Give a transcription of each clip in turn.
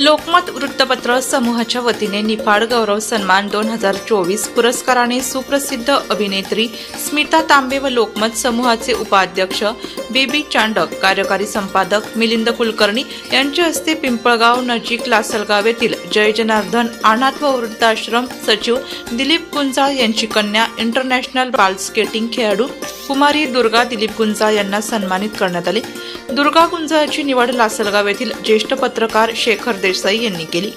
लोकमत वृत्तपत्र समूहाच्या वतीने निफाड गौरव सन्मान दोन हजार चोवीस पुरस्काराने सुप्रसिद्ध अभिनेत्री स्मिता तांबे व लोकमत समूहाचे उपाध्यक्ष बेबी चांडक कार्यकारी संपादक मिलिंद कुलकर्णी यांच्या हस्ते पिंपळगाव नजीक लासलगाव येथील जय जनार्दन अनाथ व वृद्धाश्रम सचिव दिलीप गुंजाळ यांची कन्या इंटरनॅशनल बाल स्केटिंग खेळाडू कुमारी दुर्गा दिलीप गुंजाळ यांना सन्मानित करण्यात आले. दुर्गा कुंजाची निवड लासलगाव येथील ज्येष्ठ पत्रकार शेखर देसाई यांनी केली.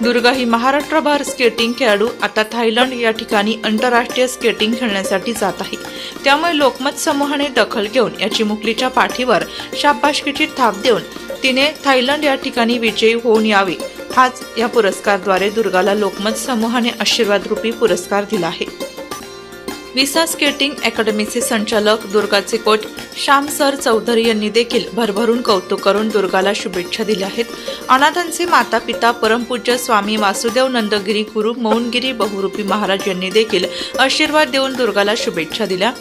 दुर्गा ही महाराष्ट्रभर स्केटिंग खेळाडू आता थायलंड या ठिकाणी आंतरराष्ट्रीय स्केटिंग खेळण्यासाठी जात आहे. त्यामुळे लोकमत समूहाने दखल घेऊन या चिमुकलीच्या पाठीवर शाबाशकीची थाप देऊन तिने थायलंड या ठिकाणी विजयी होऊन यावे. हाच या पुरस्कारद्वारे दुर्गाला लोकमत समूहाने आशीर्वाद रूपी पुरस्कार दिला आहे. विसा स्केटिंग अकॅडमीचे संचालक दुर्गाचे कोच श्याम सर चौधरी यांनी देखील भरभरून कौतुक करून दुर्गाला शुभेच्छा दिल्या आहेत. अनाथांचे माता पिता परमपूज्य स्वामी वासुदेव नंदगिरी गुरु मौनगिरी बहुरूपी महाराज यांनी देखील आशीर्वाद देऊन दुर्गाला शुभेच्छा दिल्या.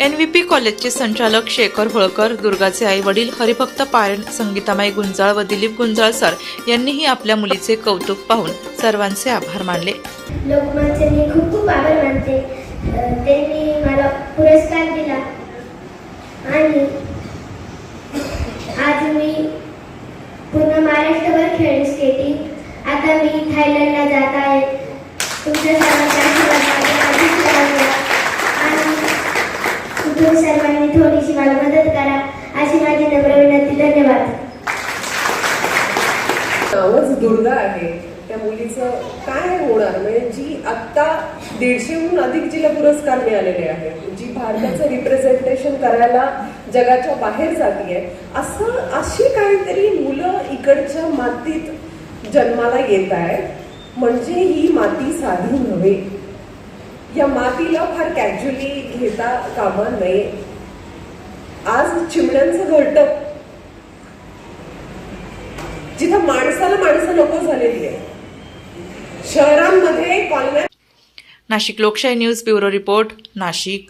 एन व्ही पी कॉलेजचे संचालक शेखर होळकर दुर्गाचे आई वडील हरिभक्त पायन संगीतामाई गुंजाळ व दिलीप गुंजाळ सर यांनीही आपल्या मुलीचे कौतुक पाहून सर्वांचे आभार मानले. खूप खूप आभार. पुरस्कार दिला. आणि आज मी पूर्ण महाराष्ट्रभर खेळली स्केटिंग आता मी थायलंडला जात आहे. तुमच्या आणि तुम्ही सर्वांनी थोडीशी मला मदत करा अशी माझी नम्र विनंती. धन्यवाद. नावच दुर्गा आहे. त्या मुलीचं काय होणार? म्हणजे जी आत्ता दीडशेहून अधिक जिला पुरस्कार मिळालेले आहेत जी भारताचं रिप्रेझेंटेशन करायला जगाच्या बाहेर जातीये असं अशी काहीतरी मुलं इकडच्या मातीत जन्माला येत आहेत. म्हणजे ही माती साधी नव्हे. या मातीला फार कॅज्युअली घेता कामा नये. आज चिमण्यांचं घरटं. जिथं माणसाला माणसं नको झालेली आहे शहरांमध्ये कॉलन्या नाशिक लोकशाही न्यूज ब्युरो रिपोर्ट नाशिक.